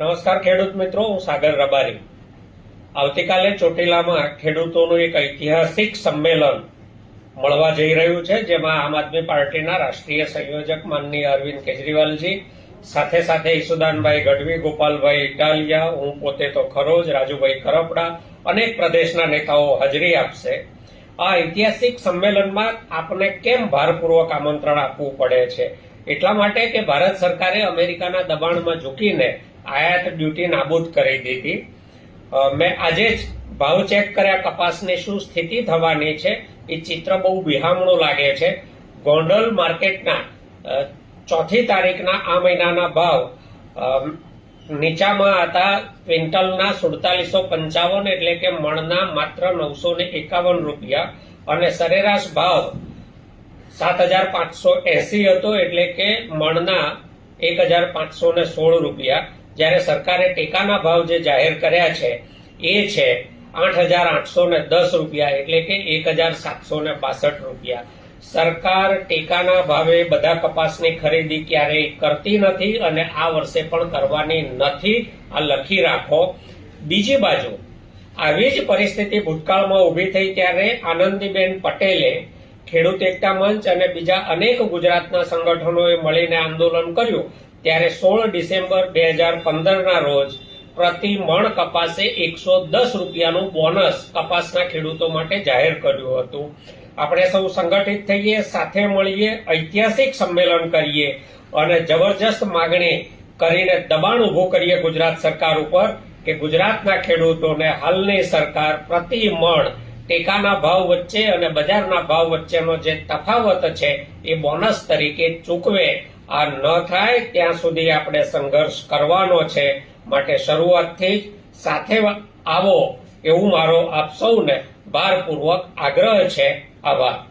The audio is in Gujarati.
નમસ્કાર ખેડૂત મિત્રો, હું સાગર રબારી. આવતીકાલે ચોટીલામાં ખેડૂતોનું એક ઐતિહાસિક સંમેલન મળવા જઈ રહ્યું છે, જેમાં આમ આદમી પાર્ટીના રાષ્ટ્રીય સંયોજક માનનીય અરવિંદ કેજરીવાલજી, સાથે સાથે ઈસુદાનભાઈ ગઢવી, ગોપાલભાઈ ઇટાલિયા હું પોતે તો ખરો જ, રાજુભાઈ કરપડા, અનેક પ્રદેશના નેતાઓ હાજરી આપશે. આ ઐતિહાસિક સંમેલનમાં આપને કેમ ભારપૂર્વક આમંત્રણ આપવું પડે છે? એટલા માટે કે ભારત સરકારે અમેરિકાના દબાણમાં ઝૂકીને આયાત ડ્યુટી નાબૂદ કરી દીધી. મેં આજે જ ભાવ ચેક કર્યા, કપાસની શું સ્થિતિ થવાની છે? એ ચિત્ર બહુ બિહામણું લાગે છે. ગોંડલ માર્કેટના ચોથી તારીખના આ મહિનાના ભાવ નીચામાં હતા ક્વિન્ટલના સુડતાલીસો પંચાવન એટલે કે મણના માત્ર નવસો ને એકાવન રૂપિયા અને સરેરાશ ભાવ સાત હજાર પાંચસો એસી હતો એટલે કે મણના એક હજાર પાંચસો ને સોળ રૂપિયા. જ્યારે સરકારે ટેકાના ભાવ જે જાહેર કર્યા છે, એ છે આઠ હજાર આઠસો ને દસ રૂપિયા એટલે કે એક હજાર સાતસો ને બાસઠ રૂપિયા. સરકાર ટેકાના ભાવે બધા કપાસની ખરીદી ક્યારેય કરતી નથી અને આ વર્ષે પણ કરવાની નથી. આ લખી રાખો. બીજી બાજુ, આવી જ પરિસ્થિતિ ભૂતકાળમાં ઊભી થઈ ત્યારે આનંદીબેન પટેલે ખેડૂત એકતા મંચ અને બીજા અનેક ગુજરાતના સંગઠનોએ મળીને આંદોલન કર્યું. ત્યારે સોળ ડિસેમ્બર બે હજાર પંદરના રોજ પ્રતિ મણ કપાસે એકસો દસ રૂપિયાનું બોનસ કપાસના ખેડૂતો માટે જાહેર કર્યું હતું. આપણે સૌ સંગઠિત થઈએ, સાથે મળીએ, ઐતિહાસિક સંમેલન કરીએ અને જબરજસ્ત માગણી કરીને દબાણ ઊભું કરીએ ગુજરાત સરકાર ઉપર કે ગુજરાતના ખેડૂતોને હાલની સરકાર પ્રતિ મણ ટેકાના ભાવ વચ્ચે અને બજારના ભાવ વચ્ચેનો જે તફાવત છે એ બોનસ તરીકે ચૂકવે આ ન થાય ત્યાં સુધી આપણે સંઘર્ષ કરવાનો છે. માટે શરૂઆતથી જ સાથે આવો એવું મારો આપ સૌને ભારપૂર્વક આગ્રહ છે. આભાર.